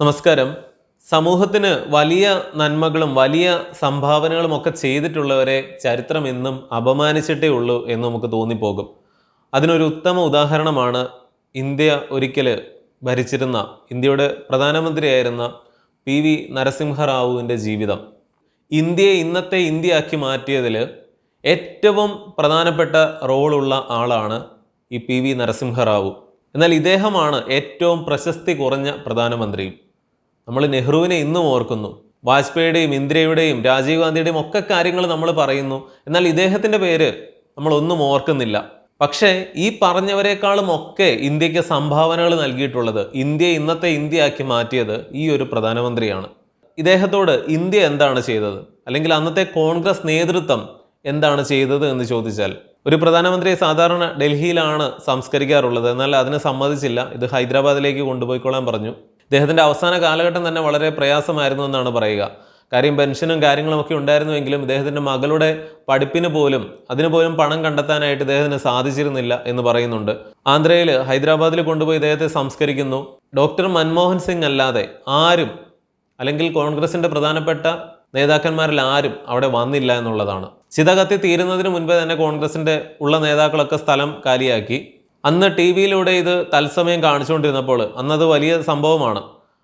നമസ്കാരം. സമൂഹത്തിന് വലിയ നന്മകളും വലിയ സംഭാവനകളും ഒക്കെ ചെയ്തിട്ടുള്ളവരെ ചരിത്രം എന്നും അപമാനിച്ചിട്ടേ ഉള്ളൂ എന്ന് നമുക്ക് തോന്നിപ്പോകും. അതിനൊരു ഉത്തമ ഉദാഹരണമാണ് ഇന്ത്യ ഒരിക്കൽ ഭരിച്ചിരുന്ന ഇന്ത്യയുടെ പ്രധാനമന്ത്രിയായിരുന്ന പി വി നരസിംഹറാവുവിന്റെ ജീവിതം. ഇന്ത്യയെ ഇന്നത്തെ ഇന്ത്യയാക്കി മാറ്റിയതിൽ ഏറ്റവും പ്രധാനപ്പെട്ട റോളുള്ള ആളാണ് ഈ പി വി നരസിംഹറാവു. എന്നാൽ ഇദ്ദേഹമാണ് ഏറ്റവും പ്രശസ്തി കുറഞ്ഞ പ്രധാനമന്ത്രിയും. നമ്മൾ നെഹ്റുവിനെ ഇന്നും ഓർക്കുന്നു. വാജ്പേയിയുടെയും ഇന്ദിരയുടെയും രാജീവ് ഗാന്ധിയുടെയും ഒക്കെ കാര്യങ്ങൾ നമ്മൾ പറയുന്നു. എന്നാൽ ഇദ്ദേഹത്തിന്റെ പേര് നമ്മളൊന്നും ഓർക്കുന്നില്ല. പക്ഷേ ഈ പറഞ്ഞവരെക്കാളും ഒക്കെ ഇന്ത്യയ്ക്ക് സംഭാവനകൾ നൽകിയിട്ടുള്ളത് ഇന്ത്യയെ ഇന്നത്തെ ഇന്ത്യയാക്കി മാറ്റിയത് ഈ ഒരു പ്രധാനമന്ത്രിയാണ്. ഇദ്ദേഹത്തോട് ഇന്ത്യ എന്താണ് ചെയ്തത്? അല്ലെങ്കിൽ അന്നത്തെ കോൺഗ്രസ് നേതൃത്വം എന്താണ് ചെയ്തത് എന്ന് ചോദിച്ചാൽ ഒരു പ്രധാനമന്ത്രിയെ സാധാരണ ഡൽഹിയിലാണ് സംസ്കരിക്കാറുള്ളത്. എന്നാൽ അതിന് സമ്മതിച്ചില്ല. ഇത് ഹൈദരാബാദിലേക്ക് കൊണ്ടുപോയിക്കൊള്ളാൻ പറഞ്ഞു. ഇദ്ദേഹത്തിന്റെ അവസാന കാലഘട്ടം തന്നെ വളരെ പ്രയാസമായിരുന്നു എന്നാണ് പറയുക. കാര്യം പെൻഷനും കാര്യങ്ങളും ഒക്കെ ഉണ്ടായിരുന്നുവെങ്കിലും ഇദ്ദേഹത്തിന്റെ മകളുടെ പഠിപ്പിന് പോലും അതിന് പോലും പണം കണ്ടെത്താനായിട്ട് ഇദ്ദേഹത്തിന് സാധിച്ചിരുന്നില്ല എന്ന് പറയുന്നുണ്ട്. ആന്ധ്രയിൽ ഹൈദരാബാദിൽ കൊണ്ടുപോയി ഇദ്ദേഹത്തെ സംസ്കരിക്കുന്നു. ഡോക്ടർ മൻമോഹൻ സിംഗ് അല്ലാതെ ആരും അല്ലെങ്കിൽ കോൺഗ്രസിന്റെ പ്രധാനപ്പെട്ട നേതാക്കന്മാരിൽ ആരും അവിടെ വന്നില്ല എന്നുള്ളതാണ്. ചിത കത്തി തീരുന്നതിന് മുൻപേ തന്നെ കോൺഗ്രസിന്റെ ഉള്ള നേതാക്കളൊക്കെ സ്ഥലം കാലിയാക്കി. അന്ന് ടി വിയിലൂടെ ഇത് തത്സമയം കാണിച്ചുകൊണ്ടിരുന്നപ്പോൾ അന്നത് വലിയ സംഭവമാണ്.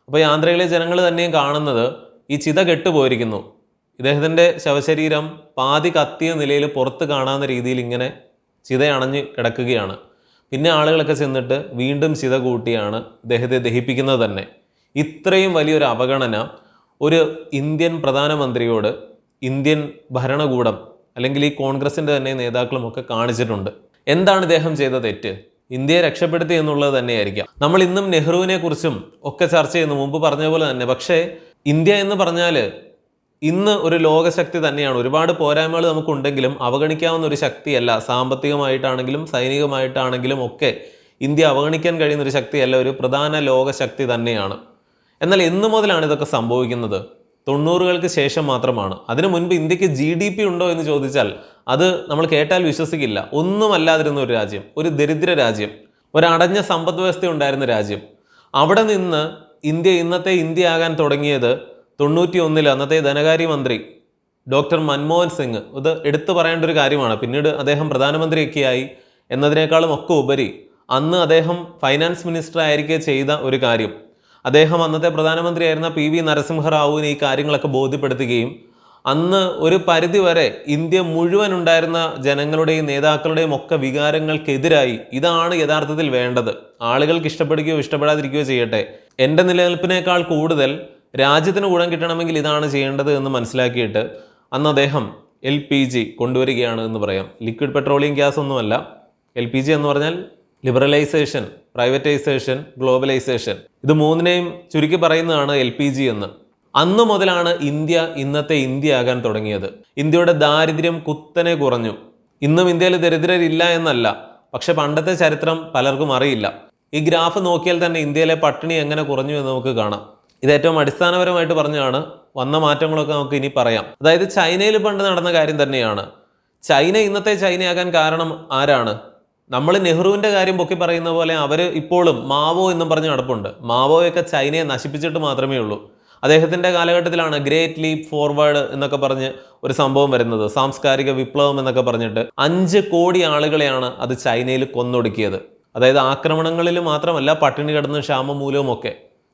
അപ്പോൾ ഈ ആന്ധ്രയിലെ ജനങ്ങൾ തന്നെയും കാണുന്നത് ഈ ചിത കെട്ടുപോയിരിക്കുന്നു. ഇദ്ദേഹത്തിന്റെ ശവശരീരം പാതി കത്തിയ നിലയിൽ പുറത്ത് കാണാവുന്ന രീതിയിൽ ഇങ്ങനെ ചിതയണഞ്ഞ് കിടക്കുകയാണ്. പിന്നെ ആളുകളൊക്കെ ചെന്നിട്ട് വീണ്ടും ചിത കൂട്ടിയാണ് ഇദ്ദേഹത്തെ ദഹിപ്പിക്കുന്നത് തന്നെ. ഇത്രയും വലിയൊരു അവഗണന ഒരു ഇന്ത്യൻ പ്രധാനമന്ത്രിയോട് ഇന്ത്യൻ ഭരണകൂടം അല്ലെങ്കിൽ ഈ കോൺഗ്രസിന്റെ തന്നെ നേതാക്കളുമൊക്കെ കാണിച്ചിട്ടുണ്ട്. എന്താണ് ഇദ്ദേഹം ചെയ്ത തെറ്റ്? ഇന്ത്യയെ രക്ഷപ്പെടുത്തി എന്നുള്ളത് തന്നെയായിരിക്കാം. നമ്മൾ ഇന്നും നെഹ്റുവിനെ കുറിച്ചും ഒക്കെ ചർച്ച ചെയ്യുന്നു. മുമ്പ് പറഞ്ഞ പോലെ തന്നെ. പക്ഷേ ഇന്ത്യ എന്ന് പറഞ്ഞാൽ ഇന്ന് ഒരു ലോകശക്തി തന്നെയാണ്. ഒരുപാട് പോരായ്മകൾ നമുക്കുണ്ടെങ്കിലും അവഗണിക്കാവുന്ന ഒരു ശക്തിയല്ല. സാമ്പത്തികമായിട്ടാണെങ്കിലും സൈനികമായിട്ടാണെങ്കിലും ഒക്കെ ഇന്ത്യ അവഗണിക്കാൻ കഴിയുന്ന ഒരു ശക്തിയല്ല. ഒരു പ്രധാന ലോകശക്തി തന്നെയാണ്. എന്നാൽ എന്നു മുതലാണ് ഇതൊക്കെ സംഭവിക്കുന്നത്. തൊണ്ണൂറുകൾക്ക് ശേഷം മാത്രമാണ്. അതിനു മുൻപ് ഇന്ത്യയ്ക്ക് ജി ഡി പി ഉണ്ടോ എന്ന് ചോദിച്ചാൽ അത് നമ്മൾ കേട്ടാൽ വിശ്വസിക്കില്ല. ഒന്നുമല്ലാതിരുന്ന ഒരു രാജ്യം ഒരു ദരിദ്ര രാജ്യം ഒരടഞ്ഞ സമ്പദ് വ്യവസ്ഥ ഉണ്ടായിരുന്ന രാജ്യം. അവിടെ നിന്ന് ഇന്ത്യ ഇന്നത്തെ ഇന്ത്യ ആകാൻ തുടങ്ങിയത് തൊണ്ണൂറ്റി ഒന്നിൽ അന്നത്തെ ധനകാര്യമന്ത്രി ഡോക്ടർ മൻമോഹൻ സിംഗ്. ഇത് എടുത്തു പറയേണ്ട ഒരു കാര്യമാണ്. പിന്നീട് അദ്ദേഹം പ്രധാനമന്ത്രിയൊക്കെയായി എന്നതിനേക്കാളും ഒക്കെ ഉപരി അന്ന് അദ്ദേഹം ഫൈനാൻസ് മിനിസ്റ്റർ ആയിരിക്കെ ചെയ്ത ഒരു കാര്യം. അദ്ദേഹം അന്നത്തെ പ്രധാനമന്ത്രിയായിരുന്ന പി വി നരസിംഹറാവുവിന് ഈ കാര്യങ്ങളൊക്കെ ബോധ്യപ്പെടുത്തുകയും അന്ന് ഒരു പരിധിവരെ ഇന്ത്യ മുഴുവൻ ഉണ്ടായിരുന്ന ജനങ്ങളുടെയും നേതാക്കളുടെയും ഒക്കെ വികാരങ്ങൾക്കെതിരായി ഇതാണ് യഥാർത്ഥത്തിൽ വേണ്ടത്. ആളുകൾക്ക് ഇഷ്ടപ്പെടുകയോ ഇഷ്ടപ്പെടാതിരിക്കുകയോ ചെയ്യട്ടെ. എന്റെ നിലനിൽപ്പിനേക്കാൾ കൂടുതൽ രാജ്യത്തിന് ഗുണം കിട്ടണമെങ്കിൽ ഇതാണ് ചെയ്യേണ്ടത് എന്ന് മനസ്സിലാക്കിയിട്ട് അന്ന് അദ്ദേഹം എൽ പി ജി കൊണ്ടുവരികയാണ് എന്ന് പറയാം. ലിക്വിഡ് പെട്രോളിയം ഗ്യാസ് ഒന്നുമല്ല എൽ പി ജി എന്ന് പറഞ്ഞാൽ ലിബറലൈസേഷൻ പ്രൈവറ്റൈസേഷൻ ഗ്ലോബലൈസേഷൻ ഇത് മൂന്നിനെയും ചുരുക്കി പറയുന്നതാണ് എൽ പി ജി എന്ന്. അന്ന് മുതലാണ് ഇന്ത്യ ഇന്നത്തെ ഇന്ത്യ ആകാൻ തുടങ്ങിയത്. ഇന്ത്യയുടെ ദാരിദ്ര്യം കുത്തനെ കുറഞ്ഞു. ഇന്നും ഇന്ത്യയിൽ ദരിദ്രരില്ല എന്നല്ല. പക്ഷെ പണ്ടത്തെ ചരിത്രം പലർക്കും അറിയില്ല. ഈ ഗ്രാഫ് നോക്കിയാൽ തന്നെ ഇന്ത്യയിലെ പട്ടിണി എങ്ങനെ കുറഞ്ഞു എന്ന് നമുക്ക് കാണാം. ഇത് ഏറ്റവും അടിസ്ഥാനപരമായിട്ട് പറഞ്ഞാണ് വന്ന മാറ്റങ്ങളൊക്കെ നമുക്ക് ഇനി പറയാം. അതായത് ചൈനയിൽ പണ്ട് നടന്ന കാര്യം തന്നെയാണ്. ചൈന ഇന്നത്തെ ചൈനയാകാൻ കാരണം ആരാണ്? നമ്മൾ നെഹ്റുവിന്റെ കാര്യം പൊക്കി പറയുന്ന പോലെ അവർ ഇപ്പോഴും മാവോ എന്നും പറഞ്ഞ് നടപ്പുണ്ട്. മാവോയൊക്കെ ചൈനയെ നശിപ്പിച്ചിട്ട് മാത്രമേ ഉള്ളൂ. അദ്ദേഹത്തിന്റെ കാലഘട്ടത്തിലാണ് ഗ്രേറ്റ് ലീപ് ഫോർവേഡ് എന്നൊക്കെ പറഞ്ഞ് ഒരു സംഭവം വരുന്നത്. സാംസ്കാരിക വിപ്ലവം എന്നൊക്കെ പറഞ്ഞിട്ട് അഞ്ച് കോടി ആളുകളെയാണ് അത് ചൈനയിൽ കൊന്നൊടുക്കിയത്. അതായത് ആക്രമണങ്ങളിൽ മാത്രമല്ല പട്ടിണി കിടന്ന് ക്ഷാമമൂലവും ഒക്കെ.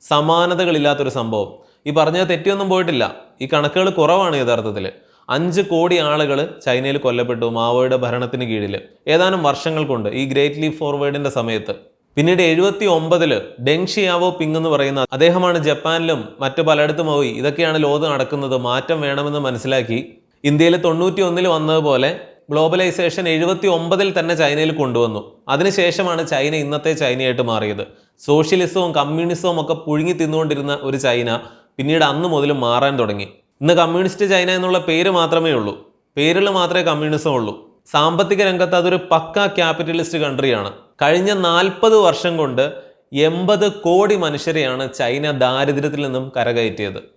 സമാനതകളില്ലാത്തൊരു സംഭവം. ഈ പറഞ്ഞത് തെറ്റിയൊന്നും പോയിട്ടില്ല. ഈ കണക്കുകൾ കുറവാണ് യഥാർത്ഥത്തിൽ അഞ്ച് കോടി ആളുകൾ ചൈനയിൽ കൊല്ലപ്പെട്ടു മാവോയുടെ ഭരണത്തിന് കീഴിൽ ഏതാനും വർഷങ്ങൾ കൊണ്ട് ഈ ഗ്രേറ്റ് ലീപ് ഫോർവേഡിന്റെ സമയത്ത്. പിന്നീട് എഴുപത്തി ഒമ്പതിൽ ഡെങ്ഷിയാവോ പിങ് എന്ന് പറയുന്ന അദ്ദേഹമാണ് ജപ്പാനിലും മറ്റു പലയിടത്തും പോയി ഇതൊക്കെയാണ് ലോകം നടക്കുന്നത് മാറ്റം വേണമെന്ന് മനസ്സിലാക്കി. ഇന്ത്യയിൽ തൊണ്ണൂറ്റി ഒന്നിൽ വന്നതുപോലെ ഗ്ലോബലൈസേഷൻ എഴുപത്തി ഒമ്പതിൽ തന്നെ ചൈനയിൽ കൊണ്ടുവന്നു. അതിനുശേഷമാണ് ചൈന ഇന്നത്തെ ചൈനയായിട്ട് മാറിയത്. സോഷ്യലിസവും കമ്മ്യൂണിസവും ഒക്കെ പുഴുങ്ങി തിന്നുകൊണ്ടിരുന്ന ഒരു ചൈന പിന്നീട് അന്ന് മുതൽ മാറാൻ തുടങ്ങി. ഇന്ന് കമ്മ്യൂണിസ്റ്റ് ചൈന എന്നുള്ള പേര് മാത്രമേ ഉള്ളൂ. പേരിൽ മാത്രമേ കമ്മ്യൂണിസം ഉള്ളൂ. സാമ്പത്തിക രംഗത്ത് അതൊരു പക്ക ക്യാപിറ്റലിസ്റ്റ് കൺട്രിയാണ്. കഴിഞ്ഞ നാൽപ്പത് വർഷം കൊണ്ട് എൺപത് കോടി മനുഷ്യരെയാണ് ചൈന ദാരിദ്ര്യത്തിൽ നിന്നും കരകയറ്റിയത്.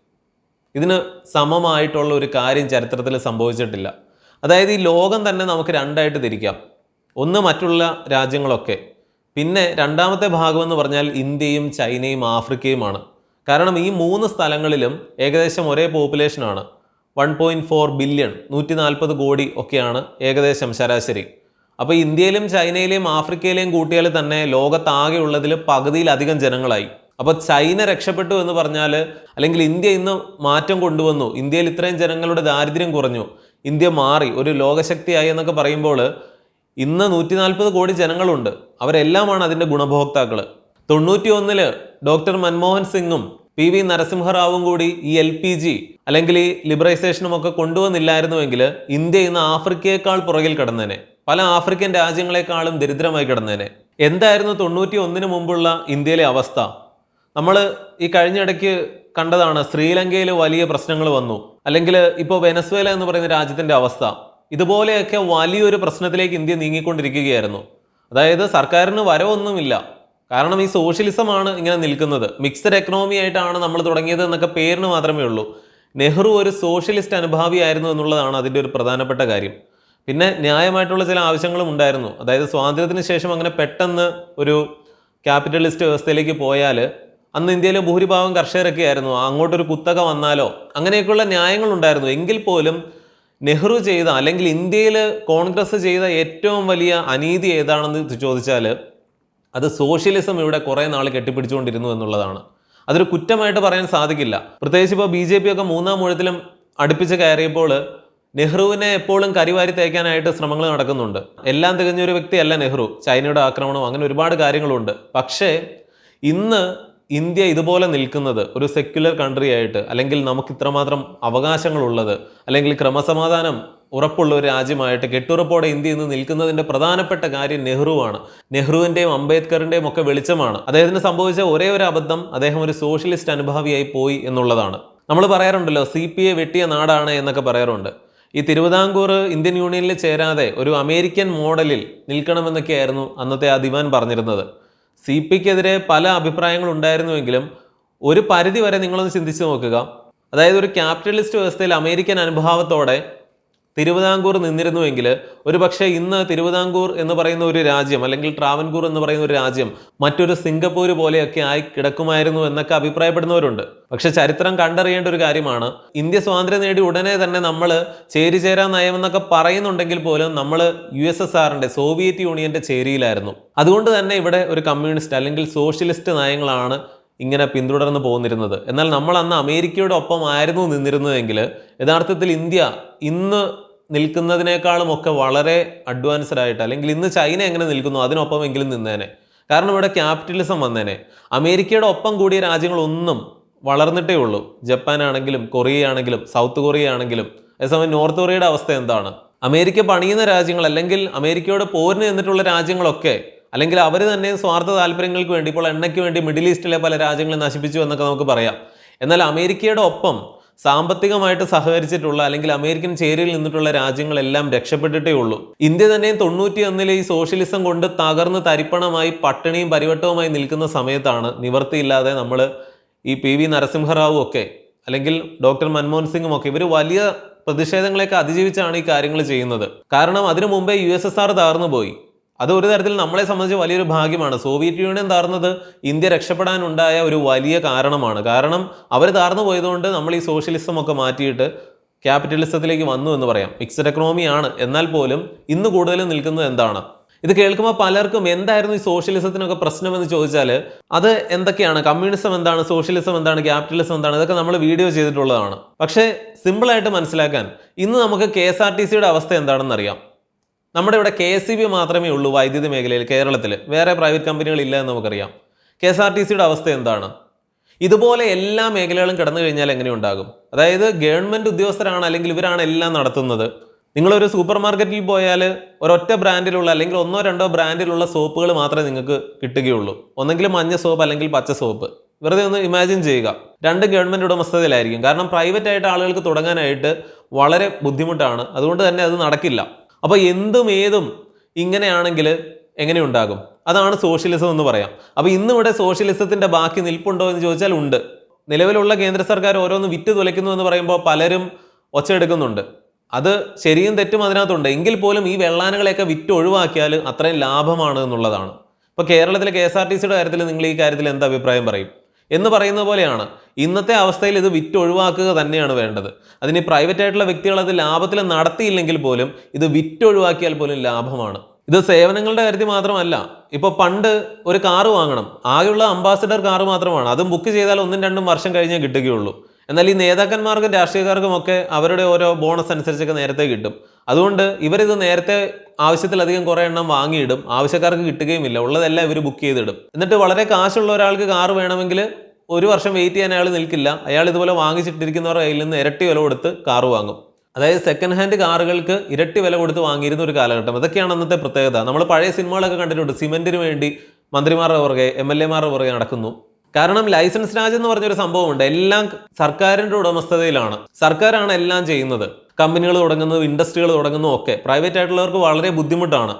ഇതിന് സമമായിട്ടുള്ള ഒരു കാര്യം ചരിത്രത്തിൽ സംഭവിച്ചിട്ടില്ല. അതായത് ഈ ലോകം തന്നെ നമുക്ക് രണ്ടായിട്ട് തിരിക്കാം. ഒന്ന് മറ്റുള്ള രാജ്യങ്ങളൊക്കെ. പിന്നെ രണ്ടാമത്തെ ഭാഗമെന്ന് പറഞ്ഞാൽ ഇന്ത്യയും ചൈനയും ആഫ്രിക്കയുമാണ്. കാരണം ഈ മൂന്ന് സ്ഥലങ്ങളിലും ഏകദേശം ഒരേ പോപ്പുലേഷനാണ് വൺ പോയിന്റ് ഫോർ ബില്യൺ നൂറ്റി നാൽപ്പത് കോടി ഒക്കെയാണ് ഏകദേശം ശരാശരി. അപ്പോൾ ഇന്ത്യയിലും ചൈനയിലെയും ആഫ്രിക്കയിലെയും കൂട്ടിയാൽ തന്നെ ലോകത്താകെ ഉള്ളതിൽ പകുതിയിലധികം ജനങ്ങളായി. അപ്പോൾ ചൈന രക്ഷപ്പെട്ടു എന്ന് പറഞ്ഞാൽ അല്ലെങ്കിൽ ഇന്ത്യ ഇന്ന് മാറ്റം കൊണ്ടുവന്നു. ഇന്ത്യയിൽ ഇത്രയും ജനങ്ങളുടെ ദാരിദ്ര്യം കുറഞ്ഞു. ഇന്ത്യ മാറി ഒരു ലോകശക്തിയായി എന്നൊക്കെ പറയുമ്പോൾ ഇന്ന് നൂറ്റി നാൽപ്പത് കോടി ജനങ്ങളുണ്ട്. അവരെല്ലാമാണ് അതിന്റെ ഗുണഭോക്താക്കൾ തൊണ്ണൂറ്റി ഒന്നിൽ ഡോക്ടർ മൻമോഹൻ സിംഗും പി വി നരസിംഹറാവും കൂടി ഈ എൽ പി ജി അല്ലെങ്കിൽ ഈ ലിബറൈസേഷനും ഒക്കെ കൊണ്ടുവന്നില്ലായിരുന്നുവെങ്കിൽ ഇന്ത്യ ഇന്ന് ആഫ്രിക്കയേക്കാൾ പുറകിൽ കിടന്നേനെ. പല ആഫ്രിക്കൻ രാജ്യങ്ങളെക്കാളും ദരിദ്രമായി കിടന്നേനെ. എന്തായിരുന്നു തൊണ്ണൂറ്റി ഒന്നിന് മുമ്പുള്ള ഇന്ത്യയിലെ അവസ്ഥ? നമ്മൾ ഈ കഴിഞ്ഞിടയ്ക്ക് കണ്ടതാണ് ശ്രീലങ്കയിൽ വലിയ പ്രശ്നങ്ങൾ വന്നു. അല്ലെങ്കിൽ ഇപ്പോൾ വെനസ്വേല എന്ന് പറയുന്ന രാജ്യത്തിന്റെ അവസ്ഥ. ഇതുപോലെയൊക്കെ വലിയൊരു പ്രശ്നത്തിലേക്ക് ഇന്ത്യ നീങ്ങിക്കൊണ്ടിരിക്കുകയായിരുന്നു. അതായത് സർക്കാരിന് വരവൊന്നുമില്ല. കാരണം ഈ സോഷ്യലിസമാണ് ഇങ്ങനെ നിൽക്കുന്നത്. മിക്സഡ് എക്കണോമി ആയിട്ടാണ് നമ്മൾ തുടങ്ങിയത് എന്നൊക്കെ പേരിന് മാത്രമേ ഉള്ളൂ. നെഹ്റു ഒരു സോഷ്യലിസ്റ്റ് അനുഭാവിയായിരുന്നു എന്നുള്ളതാണ് അതിന്റെ ഒരു പ്രധാനപ്പെട്ട കാര്യം. പിന്നെ ന്യായമായിട്ടുള്ള ചില ആവശ്യങ്ങളും ഉണ്ടായിരുന്നു. അതായത് സ്വാതന്ത്ര്യത്തിന് ശേഷം അങ്ങനെ പെട്ടെന്ന് ഒരു ക്യാപിറ്റലിസ്റ്റ് വ്യവസ്ഥയിലേക്ക് പോയാൽ അന്ന് ഇന്ത്യയിലെ ഭൂരിഭാഗം കർഷകരൊക്കെ ആയിരുന്നു. അങ്ങോട്ടൊരു കുത്തക വന്നാലോ? അങ്ങനെയൊക്കെയുള്ള ന്യായങ്ങളുണ്ടായിരുന്നു എങ്കിൽ പോലും നെഹ്റു ചെയ്ത അല്ലെങ്കിൽ ഇന്ത്യയിൽ കോൺഗ്രസ് ചെയ്ത ഏറ്റവും വലിയ അനീതി ഏതാണെന്ന് ചോദിച്ചാൽ അത് സോഷ്യലിസം ഇവിടെ കുറേ നാൾ കെട്ടിപ്പിടിച്ചുകൊണ്ടിരുന്നു എന്നുള്ളതാണ്. അതൊരു കുറ്റമായിട്ട് പറയാൻ സാധിക്കില്ല. പ്രത്യേകിച്ച് ഇപ്പോൾ ബി ജെ പി ഒക്കെ മൂന്നാം മുഴത്തിലും അടുപ്പിച്ച് കയറിയപ്പോൾ നെഹ്റുവിനെ എപ്പോഴും കരിവാരി തേക്കാനായിട്ട് ശ്രമങ്ങൾ നടക്കുന്നുണ്ട്. എല്ലാം തികഞ്ഞൊരു വ്യക്തിയല്ല നെഹ്റു. ചൈനയുടെ ആക്രമണം അങ്ങനെ ഒരുപാട് കാര്യങ്ങളുണ്ട്. പക്ഷേ ഇന്ന് ഇന്ത്യ ഇതുപോലെ നിൽക്കുന്നത് ഒരു സെക്യുലർ കൺട്രി ആയിട്ട് അല്ലെങ്കിൽ നമുക്ക് ഇത്രമാത്രം അവകാശങ്ങളുള്ളത് അല്ലെങ്കിൽ ക്രമസമാധാനം ഉറപ്പുള്ള ഒരു രാജ്യമായിട്ട് കെട്ടുറപ്പോടെ ഇന്ത്യ ഇന്ന് നിൽക്കുന്നതിന്റെ പ്രധാനപ്പെട്ട കാര്യം നെഹ്റുവാണ്. നെഹ്റുവിന്റെയും അംബേദ്കറിന്റെയും ഒക്കെ വെളിച്ചമാണ്. അദ്ദേഹത്തിന് സംഭവിച്ച ഒരേ ഒരു അബദ്ധം അദ്ദേഹം ഒരു സോഷ്യലിസ്റ്റ് അനുഭാവിയായി പോയി എന്നുള്ളതാണ്. നമ്മൾ പറയാറുണ്ടല്ലോ സി പി എ വെട്ടിയ നാടാണ് എന്നൊക്കെ പറയാറുണ്ട്. ഈ തിരുവിതാംകൂർ ഇന്ത്യൻ യൂണിയനിൽ ചേരാതെ ഒരു അമേരിക്കൻ മോഡലിൽ നിൽക്കണമെന്നൊക്കെയായിരുന്നു അന്നത്തെ ആ ദിവാൻ പറഞ്ഞിരുന്നത്. സി പിക്കെതിരെ പല അഭിപ്രായങ്ങൾ ഉണ്ടായിരുന്നുവെങ്കിലും ഒരു പരിധി വരെ നിങ്ങളൊന്ന് ചിന്തിച്ചു നോക്കുക. അതായത് ഒരു ക്യാപിറ്റലിസ്റ്റ് വ്യവസ്ഥയിൽ അമേരിക്കൻ അനുഭാവത്തോടെ തിരുവിതാംകൂർ നിന്നിരുന്നുവെങ്കിൽ ഒരു പക്ഷേ ഇന്ന് തിരുവിതാംകൂർ എന്ന് പറയുന്ന ഒരു രാജ്യം അല്ലെങ്കിൽ ട്രാവൻകൂർ എന്ന് പറയുന്ന ഒരു രാജ്യം മറ്റൊരു സിംഗപ്പൂർ പോലെയൊക്കെ ആയി കിടക്കുമായിരുന്നു എന്നൊക്കെ അഭിപ്രായപ്പെടുന്നവരുണ്ട്. പക്ഷെ ചരിത്രം കണ്ടറിയേണ്ട ഒരു കാര്യമാണ്. ഇന്ത്യ സ്വാതന്ത്ര്യം നേടി ഉടനെ തന്നെ നമ്മൾ ചേരിചേരാ നയം എന്നൊക്കെ പറയുന്നുണ്ടെങ്കിൽ പോലും നമ്മൾ യു എസ് എസ് ആറിന്റെ സോവിയറ്റ് യൂണിയന്റെ ചേരിയിലായിരുന്നു. അതുകൊണ്ട് തന്നെ ഇവിടെ ഒരു കമ്മ്യൂണിസ്റ്റ് അല്ലെങ്കിൽ സോഷ്യലിസ്റ്റ് നയങ്ങളാണ് ഇങ്ങനെ പിന്തുടർന്ന് പോന്നിരുന്നത് എന്നാൽ നമ്മൾ അന്ന് അമേരിക്കയുടെ ഒപ്പം ആയിരുന്നു നിന്നിരുന്നതെങ്കിൽ യഥാർത്ഥത്തിൽ ഇന്ത്യ ഇന്ന് നിൽക്കുന്നതിനേക്കാളും ഒക്കെ വളരെ അഡ്വാൻസ്ഡ് ആയിട്ട് അല്ലെങ്കിൽ ഇന്ന് ചൈന എങ്ങനെ നിൽക്കുന്നു അതിനൊപ്പം എങ്കിലും നിന്നേനെ. കാരണം ഇവിടെ ക്യാപിറ്റലിസം വന്നേനെ. അമേരിക്കയുടെ ഒപ്പം കൂടിയ രാജ്യങ്ങളൊന്നും വളർന്നിട്ടേ ഉള്ളൂ. ജപ്പാൻ ആണെങ്കിലും കൊറിയ ആണെങ്കിലും സൗത്ത് കൊറിയ ആണെങ്കിലും അതേസമയം നോർത്ത് കൊറിയയുടെ അവസ്ഥ എന്താണ്? അമേരിക്ക പണിയുന്ന രാജ്യങ്ങൾ അല്ലെങ്കിൽ അമേരിക്കയോട് പോരിന് നിന്നിട്ടുള്ള രാജ്യങ്ങളൊക്കെ അല്ലെങ്കിൽ അവർ തന്നെ സ്വാർത്ഥ താല്പര്യങ്ങൾക്ക് വേണ്ടി ഇപ്പോൾ എണ്ണയ്ക്ക് വേണ്ടി മിഡിൽ ഈസ്റ്റിലെ പല രാജ്യങ്ങളെ നശിപ്പിച്ചു എന്നൊക്കെ നമുക്ക് പറയാം. എന്നാൽ അമേരിക്കയുടെ ഒപ്പം സാമ്പത്തികമായിട്ട് സഹകരിച്ചിട്ടുള്ള അല്ലെങ്കിൽ അമേരിക്കൻ ചേരിയിൽ നിന്നിട്ടുള്ള രാജ്യങ്ങളെല്ലാം രക്ഷപ്പെട്ടിട്ടേ ഉള്ളൂ. ഇന്ത്യ തന്നെ തൊണ്ണൂറ്റി ഒന്നിലെ ഈ സോഷ്യലിസം കൊണ്ട് തകർന്ന് തരിപ്പണമായി പട്ടിണിയും പരിവട്ടവുമായി നിൽക്കുന്ന സമയത്താണ് നിവർത്തിയില്ലാതെ നമ്മൾ ഈ പി വി നരസിംഹറാവു ഒക്കെ അല്ലെങ്കിൽ ഡോക്ടർ മൻമോഹൻ സിംഗും ഒക്കെ ഇവർ വലിയ പ്രതിഷേധങ്ങളെയൊക്കെ അതിജീവിച്ചാണ് ഈ കാര്യങ്ങൾ ചെയ്യുന്നത്. കാരണം അതിനു മുമ്പേ യു എസ് എസ് ആർ തകർന്നു പോയി അത് ഒരു തരത്തിൽ നമ്മളെ സംബന്ധിച്ച് വലിയൊരു ഭാഗ്യമാണ്. സോവിയറ്റ് യൂണിയൻ താർന്നത് ഇന്ത്യ രക്ഷപ്പെടാനുണ്ടായ ഒരു വലിയ കാരണമാണ്. കാരണം അവർ താർന്നു പോയതുകൊണ്ട് നമ്മൾ ഈ സോഷ്യലിസം ഒക്കെ മാറ്റിയിട്ട് ക്യാപിറ്റലിസത്തിലേക്ക് വന്നു എന്ന് പറയാം. മിക്സഡ് എക്കണോമി ആണ്. എന്നാൽ പോലും ഇന്ന് കൂടുതലും നിൽക്കുന്നത് എന്താണ്? ഇത് കേൾക്കുമ്പോൾ പലർക്കും എന്തായിരുന്നു ഈ സോഷ്യലിസത്തിനൊക്കെ പ്രശ്നമെന്ന് ചോദിച്ചാൽ അത് എന്തൊക്കെയാണ്? കമ്മ്യൂണിസം എന്താണ്? സോഷ്യലിസം എന്താണ്? ക്യാപിറ്റലിസം എന്താണ്? ഇതൊക്കെ നമ്മൾ വീഡിയോ ചെയ്തിട്ടുള്ളതാണ്. പക്ഷേ സിമ്പിളായിട്ട് മനസ്സിലാക്കാൻ ഇന്ന് നമുക്ക് കെ എസ് ആർ ടി സിയുടെ അവസ്ഥ എന്താണെന്ന് അറിയാം നമ്മുടെ ഇവിടെ കെ എസ് ബി മാത്രമേ ഉള്ളൂ വൈദ്യുതി മേഖലയിൽ കേരളത്തിൽ. വേറെ പ്രൈവറ്റ് കമ്പനികൾ ഇല്ല എന്ന് നമുക്കറിയാം. കെ എസ് ആർ ടി സിയുടെ അവസ്ഥ എന്താണ്? ഇതുപോലെ എല്ലാ മേഖലകളും കടന്നു കഴിഞ്ഞാൽ എങ്ങനെ ഉണ്ടാകും? അതായത് ഗവൺമെന്റ് ഉദ്യോഗസ്ഥരാണ് അല്ലെങ്കിൽ ഇവരാണ് എല്ലാം നടത്തുന്നത്. നിങ്ങളൊരു സൂപ്പർ മാർക്കറ്റിൽ പോയാൽ ഒരൊറ്റ ബ്രാൻഡിലുള്ള അല്ലെങ്കിൽ ഒന്നോ രണ്ടോ ബ്രാൻഡിലുള്ള സോപ്പുകൾ മാത്രമേ നിങ്ങൾക്ക് കിട്ടുകയുള്ളൂ. ഒന്നെങ്കിൽ മഞ്ഞ സോപ്പ് അല്ലെങ്കിൽ പച്ച സോപ്പ്. വെറുതെ ഒന്ന് ഇമാജിൻ ചെയ്യുക. രണ്ട് ഗവൺമെന്റ് ഉടമസ്ഥതയിലായിരിക്കും. കാരണം പ്രൈവറ്റ് ആയിട്ട് ആളുകൾക്ക് തുടങ്ങാനായിട്ട് വളരെ ബുദ്ധിമുട്ടാണ്. അതുകൊണ്ട് തന്നെ അത് നടക്കില്ല. അപ്പോൾ എന്തും ഏതും ഇങ്ങനെയാണെങ്കിൽ എങ്ങനെ ഉണ്ടാകും? അതാണ് സോഷ്യലിസം എന്ന് പറയാം. അപ്പോൾ ഇന്നും ഇവിടെ സോഷ്യലിസത്തിന്റെ ബാക്കി നിൽപ്പുണ്ടോ എന്ന് ചോദിച്ചാൽ ഉണ്ട്. നിലവിലുള്ള കേന്ദ്ര സർക്കാർ ഓരോന്ന് വിറ്റ് തുലയ്ക്കുന്നു എന്ന് പറയുമ്പോൾ പലരും ഒച്ചയെടുക്കുന്നുണ്ട് അത് ശരിയും തെറ്റും അതിനകത്തുണ്ട്. എങ്കിൽ പോലും ഈ വെള്ളാനകളെയൊക്കെ വിറ്റ് ഒഴിവാക്കിയാൽ അത്രയും ലാഭമാണ് എന്നുള്ളതാണ്. ഇപ്പോൾ കേരളത്തിലെ കെ എസ് ആർ ടി സിയുടെ കാര്യത്തിൽ നിങ്ങൾ ഈ കാര്യത്തിൽ എന്താ അഭിപ്രായം പറയും? എന്ന് പറയുന്ന പോലെയാണ്. ഇന്നത്തെ അവസ്ഥയിൽ ഇത് വിറ്റ് ഒഴിവാക്കുക തന്നെയാണ് വേണ്ടത്. അതിന് പ്രൈവറ്റ് ആയിട്ടുള്ള വ്യക്തികൾ അത് ലാഭത്തിൽ നടത്തിയില്ലെങ്കിൽ പോലും ഇത് വിറ്റ് ഒഴിവാക്കിയാൽ പോലും ലാഭമാണ്. ഇത് സേവനങ്ങളുടെ കാര്യത്തിൽ മാത്രമല്ല ഇപ്പൊ പണ്ട് ഒരു കാറ് വാങ്ങണം. ആകെയുള്ള അംബാസിഡർ കാറ് മാത്രമാണ്. അതും ബുക്ക് ചെയ്താൽ ഒന്നും രണ്ടും വർഷം കഴിഞ്ഞേ കിട്ടുകയുള്ളൂ. എന്നാൽ ഈ നേതാക്കന്മാർക്കും രാഷ്ട്രീയക്കാർക്കും ഒക്കെ അവരുടെ ഓരോ ബോണസ് അനുസരിച്ചൊക്കെ നേരത്തെ കിട്ടും. അതുകൊണ്ട് ഇവരിത് നേരത്തെ ആവശ്യത്തിലധികം കുറേ എണ്ണം വാങ്ങിയിടും. ആവശ്യക്കാർക്ക് കിട്ടുകയും ഇല്ല ഉള്ളതെല്ലാം ഇവർ ബുക്ക് ചെയ്തിടും. എന്നിട്ട് വളരെ കാശുള്ള ഒരാൾക്ക് കാറ് വേണമെങ്കിൽ ഒരു വർഷം വെയിറ്റ് ചെയ്യാൻ അയാൾ നിൽക്കില്ല. അയാൾ ഇതുപോലെ വാങ്ങിച്ചിട്ടിരിക്കുന്നവരുടെ കയ്യിൽ നിന്ന് ഇരട്ടി വില കൊടുത്ത് കാറ് വാങ്ങും. അതായത് സെക്കൻഡ് ഹാൻഡ് കാറുകൾക്ക് ഇരട്ടി വില കൊടുത്ത് വാങ്ങിയിരുന്ന ഒരു കാലഘട്ടം. അതൊക്കെയാണ് അന്നത്തെ പ്രത്യേകത. നമ്മൾ പഴയ സിനിമകളൊക്കെ കണ്ടിട്ടുണ്ട്. സിമെന്റിന് വേണ്ടി മന്ത്രിമാരുടെ പുറകെ എം എൽ എമാരുടെ പുറകെ നടക്കുന്നു. കാരണം ലൈസൻസ് രാജ് എന്ന് പറഞ്ഞൊരു സംഭവമുണ്ട്. എല്ലാം സർക്കാരിന്റെ ഉടമസ്ഥതയിലാണ്. സർക്കാരാണ് എല്ലാം ചെയ്യുന്നത്. കമ്പനികൾ തുടങ്ങുന്നതും ഇൻഡസ്ട്രികൾ തുടങ്ങുന്നതും ഒക്കെ പ്രൈവറ്റ് ആയിട്ടുള്ളവർക്ക് വളരെ ബുദ്ധിമുട്ടാണ്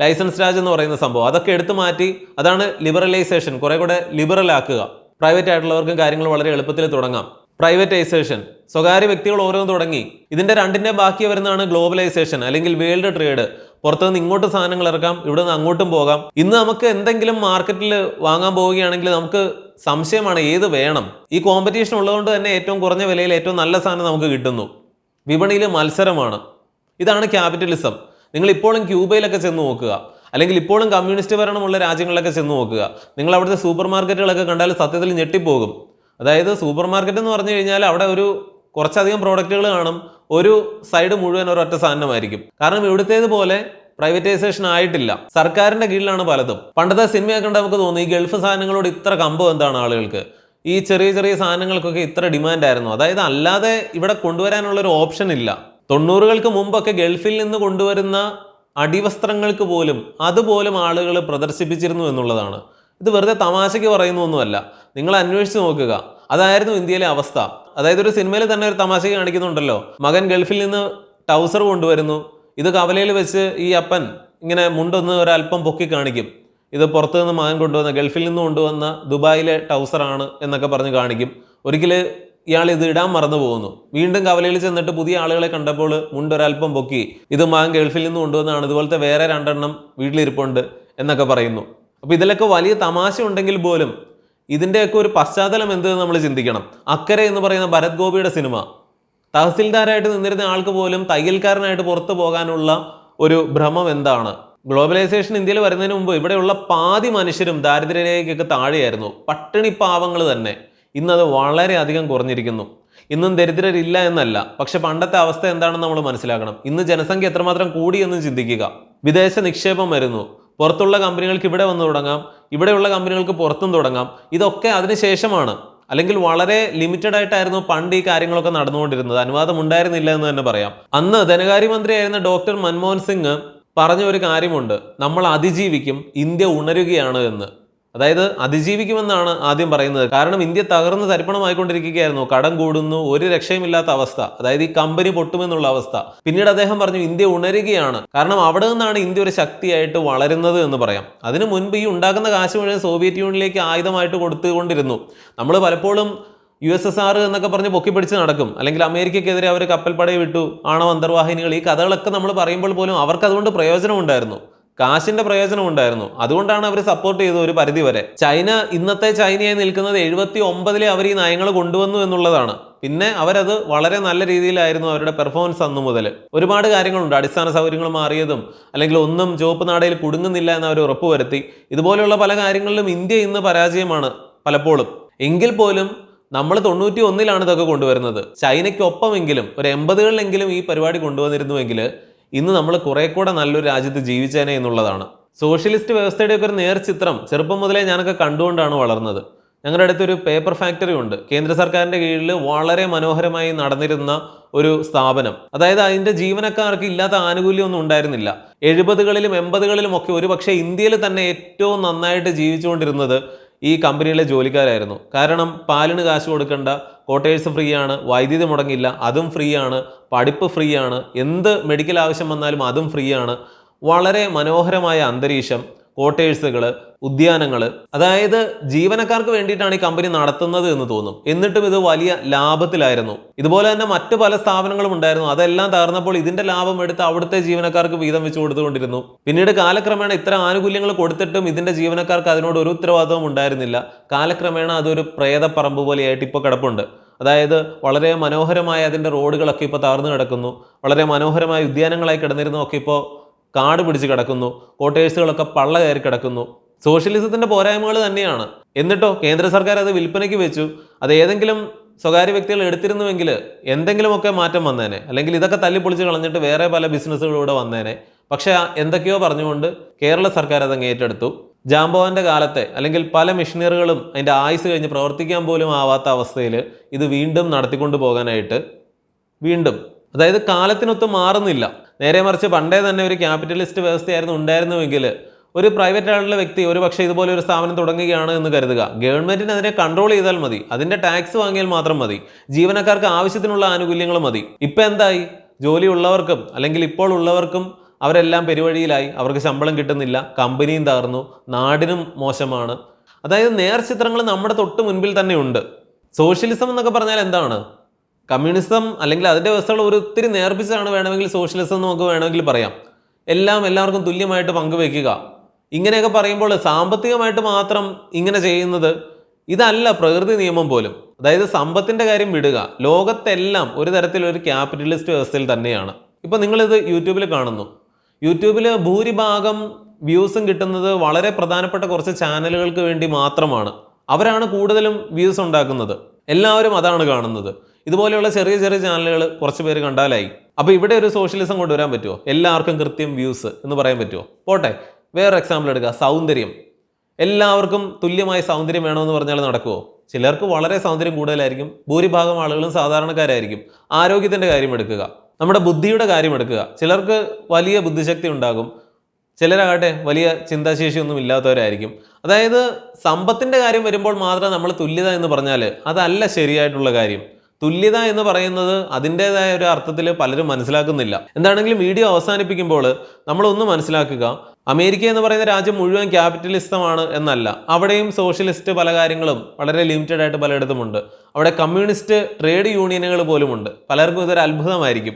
ലൈസൻസ് രാജ് എന്ന് പറയുന്ന സംഭവം. അതൊക്കെ എടുത്തു മാറ്റി അതാണ് ലിബറലൈസേഷൻ കുറെ കൂടെ ലിബറൽ ആക്കുക. പ്രൈവറ്റ് ആയിട്ടുള്ളവർക്കും കാര്യങ്ങൾ വളരെ എളുപ്പത്തിൽ തുടങ്ങാം. പ്രൈവറ്റൈസേഷൻ സ്വകാര്യ വ്യക്തികൾ ഓരോന്ന് തുടങ്ങി. ഇതിന്റെ രണ്ടിന്റെ ബാക്കി വരുന്നതാണ് ഗ്ലോബലൈസേഷൻ അല്ലെങ്കിൽ വേൾഡ് ട്രേഡ്. പുറത്തുനിന്ന് ഇങ്ങോട്ട് സാധനങ്ങൾ ഇറക്കാം ഇവിടെ നിന്ന് അങ്ങോട്ടും പോകാം. ഇന്ന് നമുക്ക് എന്തെങ്കിലും മാർക്കറ്റിൽ വാങ്ങാൻ പോവുകയാണെങ്കിൽ നമുക്ക് സംശയമാണ് ഏത് വേണം. ഈ കോമ്പറ്റീഷൻ ഉള്ളതുകൊണ്ട് തന്നെ ഏറ്റവും കുറഞ്ഞ വിലയിൽ ഏറ്റവും നല്ല സാധനം നമുക്ക് കിട്ടുന്നു. വിപണിയിൽ മത്സരമാണ്. ഇതാണ് ക്യാപിറ്റലിസം നിങ്ങൾ ഇപ്പോഴും ക്യൂബയിലൊക്കെ ചെന്ന് നോക്കുക. അല്ലെങ്കിൽ ഇപ്പോഴും കമ്മ്യൂണിസ്റ്റ് ഭരണമുള്ള രാജ്യങ്ങളിലൊക്കെ ചെന്ന് നോക്കുക. നിങ്ങൾ അവിടുത്തെ സൂപ്പർ മാർക്കറ്റുകളൊക്കെ കണ്ടാൽ സത്യത്തിൽ ഞെട്ടിപ്പോകും. അതായത് സൂപ്പർ മാർക്കറ്റ് എന്ന് പറഞ്ഞു കഴിഞ്ഞാൽ അവിടെ ഒരു കുറച്ചധികം പ്രോഡക്റ്റുകൾ കാണും. ഒരു സൈഡ് മുഴുവൻ ഒരൊറ്റ സാധനമായിരിക്കും. കാരണം ഇവിടുത്തേത് പോലെ പ്രൈവറ്റൈസേഷൻ ആയിട്ടില്ല. സർക്കാരിന്റെ കീഴിലാണ് പലതും. പണ്ടത്തെ സിനിമയൊക്കെ കണ്ട് നമുക്ക് തോന്നി ഈ ഗൾഫ് സാധനങ്ങളോട് ഇത്ര കമ്പം എന്താണ് ആളുകൾക്ക്? ഈ ചെറിയ ചെറിയ സാധനങ്ങൾക്കൊക്കെ ഇത്ര ഡിമാൻഡായിരുന്നു അതായത് അല്ലാതെ ഇവിടെ കൊണ്ടുവരാനുള്ള ഒരു ഓപ്ഷൻ ഇല്ല. തൊണ്ണൂറുകൾക്ക് മുമ്പൊക്കെ ഗൾഫിൽ നിന്ന് കൊണ്ടുവരുന്ന അടിവസ്ത്രങ്ങൾക്ക് പോലും അതുപോലും ആളുകൾ പ്രദർശിപ്പിച്ചിരുന്നു എന്നുള്ളതാണ്. ഇത് വെറുതെ തമാശയ്ക്ക് പറയുന്നൊന്നുമല്ല. നിങ്ങൾ അന്വേഷിച്ച് നോക്കുക. അതായിരുന്നു ഇന്ത്യയിലെ അവസ്ഥ. അതായത് ഒരു സിനിമയിൽ തന്നെ ഒരു തമാശ കാണിക്കുന്നുണ്ടല്ലോ. മകൻ ഗൾഫിൽ നിന്ന് ടൗസർ കൊണ്ടുവരുന്നു. ഇത് കവലയിൽ വെച്ച് ഈ അപ്പൻ ഇങ്ങനെ മുണ്ടൊന്ന് ഒരല്പം പൊക്കി കാണിക്കും. ഇത് പുറത്തു നിന്ന് മകൻ കൊണ്ടുവന്ന ഗൾഫിൽ നിന്ന് കൊണ്ടുവന്ന ദുബായിലെ ടൗസറാണ് എന്നൊക്കെ പറഞ്ഞ് കാണിക്കും. ഒരിക്കൽ ഇയാൾ ഇത് ഇടാൻ മറന്നു പോകുന്നു. വീണ്ടും കവലയിൽ ചെന്നിട്ട് പുതിയ ആളുകളെ കണ്ടപ്പോൾ മുണ്ടൊരൽപ്പം പൊക്കി ഇത് മാം ഗൾഫിൽ നിന്ന് കൊണ്ടുവന്നതാണ് ഇതുപോലത്തെ വേറെ രണ്ടെണ്ണം വീട്ടിലിരിപ്പുണ്ട് എന്നൊക്കെ പറയുന്നു. അപ്പോൾ ഇതിലൊക്കെ വലിയ തമാശ ഉണ്ടെങ്കിൽ പോലും ഇതിന്റെയൊക്കെ ഒരു പശ്ചാത്തലം എന്തെന്ന് നമ്മൾ ചിന്തിക്കണം. അക്കരെ എന്ന് പറയുന്ന ഭരത് ഗോപിയുടെ സിനിമ. തഹസിൽദാരായിട്ട് നിന്നിരുന്ന ആൾക്ക് പോലും തയ്യൽക്കാരനായിട്ട് പുറത്തു പോകാനുള്ള ഒരു ഭ്രമം എന്താണ്? ഗ്ലോബലൈസേഷൻ ഇന്ത്യയിൽ വരുന്നതിന് മുമ്പ് ഇവിടെയുള്ള പാതി മനുഷ്യരും ദാരിദ്ര്യരേഖയ്ക്കൊക്കെ താഴെയായിരുന്നു. പട്ടിണി പാവങ്ങൾ തന്നെ. ഇന്നത് വളരെയധികം കുറഞ്ഞിരിക്കുന്നു. ഇന്നും ദരിദ്രരില്ല എന്നല്ല. പക്ഷെ പണ്ടത്തെ അവസ്ഥ എന്താണെന്ന് നമ്മൾ മനസ്സിലാക്കണം. ഇന്ന് ജനസംഖ്യ എത്രമാത്രം കൂടി എന്ന് ചിന്തിക്കുക. വിദേശ നിക്ഷേപം വരുന്നു. പുറത്തുള്ള കമ്പനികൾക്ക് ഇവിടെ വന്ന് തുടങ്ങാം. ഇവിടെയുള്ള കമ്പനികൾക്ക് പുറത്തും തുടങ്ങാം. ഇതൊക്കെ അതിനുശേഷമാണ് അല്ലെങ്കിൽ വളരെ ലിമിറ്റഡ് ആയിട്ടായിരുന്നു പണ്ട് ഈ കാര്യങ്ങളൊക്കെ നടന്നുകൊണ്ടിരുന്നത്. അനുവാദം ഉണ്ടായിരുന്നില്ല എന്ന് തന്നെ പറയാം. അന്ന് ധനകാര്യമന്ത്രിയായിരുന്ന ഡോക്ടർ മൻമോഹൻ സിംഗ് പറഞ്ഞ ഒരു കാര്യമുണ്ട്. നമ്മൾ അതിജീവിക്കും ഇന്ത്യ ഉണരുകയാണ് എന്ന്. അതായത് അതിജീവിക്കുമെന്നാണ് ആദ്യം പറയുന്നത്. കാരണം ഇന്ത്യ തകർന്ന് തരിപ്പണമായിക്കൊണ്ടിരിക്കുകയായിരുന്നു. കടം കൂടുന്നു ഒരു രക്ഷയുമില്ലാത്ത അവസ്ഥ. അതായത് ഈ കമ്പനി പൊട്ടുമെന്നുള്ള അവസ്ഥ. പിന്നീട് അദ്ദേഹം പറഞ്ഞു ഇന്ത്യ ഉണരുകയാണ്. കാരണം അവിടെ നിന്നാണ് ഇന്ത്യ ഒരു ശക്തിയായിട്ട് വളരുന്നത് എന്ന് പറയാം. അതിനു മുൻപ് ഈ ഉണ്ടാക്കുന്ന കാശ് മുഴുവൻ സോവിയറ്റ് യൂണിയനിലേക്ക് ആയുധമായിട്ട് കൊടുത്തുകൊണ്ടിരുന്നു. നമ്മൾ പലപ്പോഴും യു എസ് എസ് ആർ എന്നൊക്കെ പറഞ്ഞ് പൊക്കിപ്പിടിച്ച് നടക്കും. അല്ലെങ്കിൽ അമേരിക്കക്കെതിരെ അവർ കപ്പൽപ്പടയെ വിട്ടു ആണവ അന്തർവാഹിനികൾ ഈ കഥകളൊക്കെ നമ്മൾ പറയുമ്പോൾ പോലും അവർക്ക് അതുകൊണ്ട് പ്രയോജനം ഉണ്ടായിരുന്നു കാശിന്റെ പ്രയോജനം ഉണ്ടായിരുന്നു. അതുകൊണ്ടാണ് അവർ സപ്പോർട്ട് ചെയ്തത് ഒരു പരിധി വരെ. ചൈന ഇന്നത്തെ ചൈനയായി നിൽക്കുന്നത് എഴുപത്തി ഒമ്പതിലെ അവർ ഈ നയങ്ങൾ കൊണ്ടുവന്നു എന്നുള്ളതാണ്. പിന്നെ അവരത് വളരെ നല്ല രീതിയിലായിരുന്നു അവരുടെ പെർഫോമൻസ് അന്നു മുതൽ ഒരുപാട് കാര്യങ്ങളുണ്ട്. അടിസ്ഥാന സൗകര്യങ്ങൾ മാറിയതും അല്ലെങ്കിൽ ഒന്നും ചുവപ്പ് നാടയിൽ കുടുങ്ങുന്നില്ല എന്ന് അവർ ഉറപ്പുവരുത്തി ഇതുപോലെയുള്ള പല കാര്യങ്ങളിലും ഇന്ത്യ ഇന്ന് പരാജയമാണ് പലപ്പോഴും. എങ്കിൽ പോലും നമ്മൾ തൊണ്ണൂറ്റി ഒന്നിലാണ് ഇതൊക്കെ കൊണ്ടുവരുന്നത്. ചൈനയ്ക്കൊപ്പമെങ്കിലും ഒരു എൺപതുകളിലെങ്കിലും ഈ പരിപാടി കൊണ്ടുവന്നിരുന്നുവെങ്കിൽ ഇന്ന് നമ്മൾ കുറെ കൂടെ നല്ലൊരു രാജ്യത്ത് ജീവിച്ചേനെ എന്നുള്ളതാണ്. സോഷ്യലിസ്റ്റ് വ്യവസ്ഥയുടെ ഒക്കെ ഒരു നേർചിത്രം ചെറുപ്പം മുതലേ ഞാനൊക്കെ കണ്ടുകൊണ്ടാണ് വളർന്നത്. ഞങ്ങളുടെ അടുത്തൊരു പേപ്പർ ഫാക്ടറി ഉണ്ട്. കേന്ദ്ര സർക്കാരിന്റെ കീഴിൽ വളരെ മനോഹരമായി നടന്നിരുന്ന ഒരു സ്ഥാപനം. അതായത് അതിന്റെ ജീവനക്കാർക്ക് ഇല്ലാത്ത ആനുകൂല്യമൊന്നും ഉണ്ടായിരുന്നില്ല. എഴുപതുകളിലും എൺപതുകളിലും ഒക്കെ ഒരുപക്ഷെ ഇന്ത്യയിൽ തന്നെ ഏറ്റവും നന്നായിട്ട് ജീവിച്ചുകൊണ്ടിരുന്നത് ഈ കമ്പനിയിലെ ജോലിക്കാരായിരുന്നു. കാരണം പാലിന് കാശ് കൊടുക്കേണ്ട കോട്ടേഴ്സ് ഫ്രീ ആണ് വൈദ്യുതി മുടങ്ങില്ല അതും ഫ്രീ ആണ് പഠിപ്പ് ഫ്രീ ആണ് എന്ത് മെഡിക്കൽ ആവശ്യം വന്നാലും അതും ഫ്രീ ആണ് വളരെ മനോഹരമായ അന്തരീക്ഷം കോട്ടേഴ്സുകൾ ഉദ്യാനങ്ങൾ. അതായത് ജീവനക്കാർക്ക് വേണ്ടിയിട്ടാണ് ഈ കമ്പനി നടത്തുന്നത് എന്ന് തോന്നും. എന്നിട്ടും ഇത് വലിയ ലാഭത്തിലായിരുന്നു. ഇതുപോലെ തന്നെ മറ്റു പല സ്ഥാപനങ്ങളും ഉണ്ടായിരുന്നു. അതെല്ലാം തകർന്നപ്പോൾ ഇതിന്റെ ലാഭം എടുത്ത് അവിടുത്തെ ജീവനക്കാർക്ക് വീതം വെച്ച് കൊടുത്തുകൊണ്ടിരുന്നു. പിന്നീട് കാലക്രമേണ ഇത്ര ആനുകൂല്യങ്ങൾ കൊടുത്തിട്ടും ഇതിന്റെ ജീവനക്കാർക്ക് അതിനോട് ഒരു ഉത്തരവാദിത്വം ഉണ്ടായിരുന്നില്ല. കാലക്രമേണ അതൊരു പ്രേതപ്പറമ്പ് പോലെയായിട്ട് ഇപ്പോൾ കിടപ്പുണ്ട്. അതായത് വളരെ മനോഹരമായ അതിന്റെ റോഡുകളൊക്കെ ഇപ്പോൾ തകർന്നു കിടക്കുന്നു. വളരെ മനോഹരമായ ഉദ്യാനങ്ങളായി കിടന്നിരുന്നതൊക്കെ ഇപ്പോൾ കാട് പിടിച്ച് കിടക്കുന്നു. കോട്ടേഴ്സുകളൊക്കെ പള്ള കയറി കിടക്കുന്നു. സോഷ്യലിസത്തിന്റെ പോരായ്മകൾ തന്നെയാണ്. എന്നിട്ടോ കേന്ദ്ര സർക്കാർ അത് വിൽപ്പനയ്ക്ക് വെച്ചു. അത് ഏതെങ്കിലും സ്വകാര്യ വ്യക്തികൾ എടുത്തിരുന്നുവെങ്കിൽ എന്തെങ്കിലുമൊക്കെ മാറ്റം വന്നേനെ. അല്ലെങ്കിൽ ഇതൊക്കെ തല്ലിപ്പൊളിച്ച് കളഞ്ഞിട്ട് വേറെ പല ബിസിനസ്സുകളിലൂടെ വന്നേനെ. പക്ഷെ എന്തൊക്കെയോ പറഞ്ഞുകൊണ്ട് കേരള സർക്കാർ അതങ്ങ് ഏറ്റെടുത്തു. ജാംബോവന്റെ കാലത്തെ അല്ലെങ്കിൽ പല മെഷീനറികളും അതിന്റെ ആയുസ് കഴിഞ്ഞ് പ്രവർത്തിക്കാൻ പോലും ആവാത്ത അവസ്ഥയിൽ ഇത് വീണ്ടും നടത്തിക്കൊണ്ട് പോകാനായിട്ട് വീണ്ടും. അതായത് കാലത്തിനൊത്ത് മാറുന്നില്ല. നേരെ മറിച്ച് പണ്ടേ തന്നെ ഒരു ക്യാപിറ്റലിസ്റ്റ് വ്യവസ്ഥയായിരുന്നു ഉണ്ടായിരുന്നുവെങ്കിൽ ഒരു പ്രൈവറ്റ് ആയിട്ടുള്ള വ്യക്തി ഒരു പക്ഷേ ഇതുപോലെ ഒരു സ്ഥാപനം തുടങ്ങുകയാണ് എന്ന് കരുതുക. ഗവൺമെന്റിന് അതിനെ കൺട്രോൾ ചെയ്താൽ മതി. അതിന്റെ ടാക്സ് വാങ്ങിയാൽ മാത്രം മതി. ജീവനക്കാർക്ക് ആവശ്യത്തിനുള്ള ആനുകൂല്യങ്ങൾ മതി. ഇപ്പൊ എന്തായി? ജോലി ഉള്ളവർക്കും അല്ലെങ്കിൽ ഇപ്പോൾ ഉള്ളവർക്കും അവരെല്ലാം പെരുവഴിയിലായി. അവർക്ക് ശമ്പളം കിട്ടുന്നില്ല. കമ്പനിയും തകർന്നു. നാടിനും മോശമാണ്. അതായത് നേർചിത്രങ്ങൾ നമ്മുടെ തൊട്ട് മുൻപിൽ തന്നെ ഉണ്ട്. സോഷ്യലിസം എന്നൊക്കെ പറഞ്ഞാൽ എന്താണ്? കമ്മ്യൂണിസം അല്ലെങ്കിൽ അതിന്റെ വ്യവസ്ഥകൾ ഒരു ഒത്തിരി നേർപ്പിച്ചാണ് വേണമെങ്കിൽ സോഷ്യലിസം നമുക്ക് വേണമെങ്കിൽ പറയാം. എല്ലാം എല്ലാവർക്കും തുല്യമായിട്ട് പങ്കുവെക്കുക ഇങ്ങനെയൊക്കെ പറയുമ്പോൾ സാമ്പത്തികമായിട്ട് മാത്രം ഇങ്ങനെ ചെയ്യുന്നത് ഇതല്ല പ്രകൃതി നിയമം പോലും. അതായത് സമ്പത്തിന്റെ കാര്യം വിടുക. ലോകത്തെല്ലാം ഒരു തരത്തിലൊരു ക്യാപിറ്റലിസ്റ്റ് വ്യവസ്ഥയിൽ തന്നെയാണ്. ഇപ്പോൾ നിങ്ങളിത് യൂട്യൂബിൽ കാണുന്നു. യൂട്യൂബിൽ ഭൂരിഭാഗം വ്യൂസും കിട്ടുന്നത് വളരെ പ്രധാനപ്പെട്ട കുറച്ച് ചാനലുകൾക്ക് വേണ്ടി മാത്രമാണ്. അവരാണ് കൂടുതലും വ്യൂസ് ഉണ്ടാക്കുന്നത്. എല്ലാവരും അതാണ് കാണുന്നത്. ഇതുപോലെയുള്ള ചെറിയ ചെറിയ ചാനലുകൾ കുറച്ച് പേര് കണ്ടാലായി. അപ്പോൾ ഇവിടെ ഒരു സോഷ്യലിസം കൊണ്ടുവരാൻ പറ്റുമോ എല്ലാവർക്കും കൃത്യം വ്യൂസ് എന്ന് പറയാൻ പറ്റുമോ പോട്ടെ. വേറെ എക്സാമ്പിൾ എടുക്കുക സൗന്ദര്യം. എല്ലാവർക്കും തുല്യമായ സൗന്ദര്യം വേണമെന്ന് പറഞ്ഞാൽ നടക്കുമോ ചിലർക്ക് വളരെ സൗന്ദര്യം കൂടുതലായിരിക്കും. ഭൂരിഭാഗം ആളുകളും സാധാരണക്കാരായിരിക്കും. ആരോഗ്യത്തിന്റെ കാര്യം എടുക്കുക. നമ്മുടെ ബുദ്ധിയുടെ കാര്യം എടുക്കുക. ചിലർക്ക് വലിയ ബുദ്ധിശക്തി ഉണ്ടാകും. ചിലരാകട്ടെ വലിയ ചിന്താശേഷിയൊന്നും ഇല്ലാത്തവരായിരിക്കും. അതായത് സമ്പത്തിന്റെ കാര്യം വരുമ്പോൾ മാത്രം നമ്മൾ തുല്യത എന്ന് പറഞ്ഞാൽ അതല്ല ശരിയായിട്ടുള്ള കാര്യം. തുല്യത എന്ന് പറയുന്നത് അതിന്റെതായ ഒരു അർത്ഥത്തിൽ പലരും മനസ്സിലാക്കുന്നില്ല. എന്താണെങ്കിലും വീഡിയോ അവസാനിപ്പിക്കുമ്പോൾ നമ്മളൊന്ന് മനസ്സിലാക്കുക. അമേരിക്ക എന്ന് പറയുന്ന രാജ്യം മുഴുവൻ ക്യാപിറ്റലിസമാണ് എന്നല്ല. അവിടെയും സോഷ്യലിസ്റ്റ് പല കാര്യങ്ങളും വളരെ ലിമിറ്റഡ് ആയിട്ട് പലയിടത്തുമുണ്ട്. അവിടെ കമ്മ്യൂണിസ്റ്റ് ട്രേഡ് യൂണിയനുകൾ പോലുമുണ്ട്. പലർക്കും ഇതൊരു അത്ഭുതമായിരിക്കും.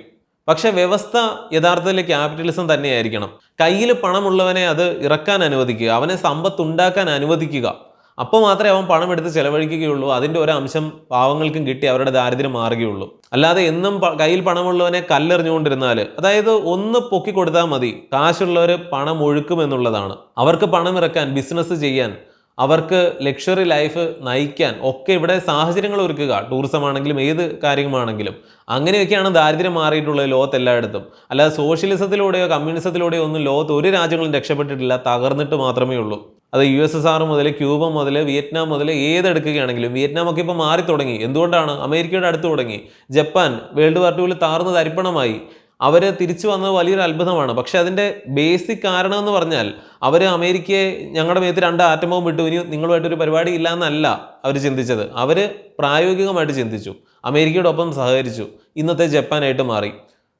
പക്ഷേ വ്യവസ്ഥ യഥാർത്ഥത്തിൽ ക്യാപിറ്റലിസം തന്നെയായിരിക്കണം. കയ്യിൽ പണമുള്ളവനെ അത് ഇറക്കാൻ അനുവദിക്കുക അവനെ സമ്പത്ത് ഉണ്ടാക്കാൻ അനുവദിക്കുക. അപ്പോൾ മാത്രമേ അവൻ പണം എടുത്ത് ചെലവഴിക്കുകയുള്ളൂ. അതിന്റെ ഒരു അംശം പാവങ്ങൾക്കും കിട്ടി അവരുടെ ദാരിദ്ര്യം മാറുകയുള്ളൂ. അല്ലാതെ എന്നും കയ്യിൽ പണമുള്ളവനെ കല്ലെറിഞ്ഞുകൊണ്ടിരുന്നാൽ അതായത് ഒന്ന് പൊക്കി കൊടുത്താൽ മതി. കാശുള്ളവർ പണം ഒഴുക്കുമെന്നുള്ളതാണ് അവർക്ക് പണം ഇറക്കാൻ ബിസിനസ് ചെയ്യാൻ അവർക്ക് ലക്ഷറി ലൈഫ് നയിക്കാൻ ഒക്കെ ഇവിടെ സാഹചര്യങ്ങൾ ഒരുക്കുക. ടൂറിസം ആണെങ്കിലും ഏത് കാര്യമാണെങ്കിലും. അങ്ങനെയൊക്കെയാണ് ദാരിദ്ര്യം മാറിയിട്ടുള്ളത് ലോകത്ത് എല്ലായിടത്തും. അല്ലാതെ സോഷ്യലിസത്തിലൂടെയോ കമ്മ്യൂണിസത്തിലൂടെയോ ഒന്നും ലോകത്ത് ഒരു രാജ്യങ്ങളും രക്ഷപ്പെട്ടിട്ടില്ല. തകർന്നിട്ട് മാത്രമേ ഉള്ളൂ. അത് യു എസ് എസ് ആർ മുതൽ ക്യൂബ മുതൽ വിയറ്റ്നാം മുതൽ ഏതെടുക്കുകയാണെങ്കിലും വിയറ്റ്നാം ഒക്കെ ഇപ്പോൾ മാറി തുടങ്ങി എന്തുകൊണ്ടാണ്? അമേരിക്കയുടെ അടുത്ത് തുടങ്ങി. ജപ്പാൻ വേൾഡ് വാർ ടുവിൽ താർന്ന് തരിപ്പണമായി അവർ തിരിച്ചു വന്നത് വലിയൊരു അത്ഭുതമാണ്. പക്ഷേ അതിന്റെ ബേസിക് കാരണം എന്ന് പറഞ്ഞാൽ അവർ അമേരിക്കയെ ഞങ്ങളുടെ മേത്ത് രണ്ട് ആറ്റമവും വിട്ടു ഇനി നിങ്ങളുമായിട്ടൊരു പരിപാടി ഇല്ല എന്നല്ല അവർ ചിന്തിച്ചത്. അവർ പ്രായോഗികമായിട്ട് ചിന്തിച്ചു. അമേരിക്കയോടൊപ്പം സഹകരിച്ചു. ഇന്നത്തെ ജപ്പാനായിട്ട് മാറി.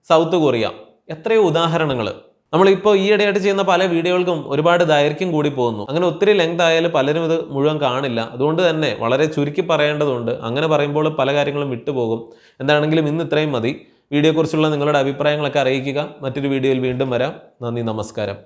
South Korea. എത്രയോ ഉദാഹരണങ്ങൾ നമ്മളിപ്പോൾ ഈയിടെയായിട്ട് ചെയ്യുന്ന പല വീഡിയോകൾക്കും ഒരുപാട് ദൈർഘ്യം കൂടി പോകുന്നു. അങ്ങനെ ഒത്തിരി ലെങ്ത് ആയാലും പലരും ഇത് മുഴുവൻ കാണില്ല. അതുകൊണ്ട് തന്നെ വളരെ ചുരുക്കി പറയേണ്ടതുണ്ട്. അങ്ങനെ പറയുമ്പോൾ പല കാര്യങ്ങളും വിട്ടുപോകും. എന്താണെങ്കിലും ഇന്ന് ഇത്രയും മതി. വീഡിയോയെക്കുറിച്ചുള്ള നിങ്ങളുടെ അഭിപ്രായങ്ങളൊക്കെ അറിയിക്കുക. മറ്റൊരു വീഡിയോയിൽ വീണ്ടും വരാം. നന്ദി നമസ്കാരം.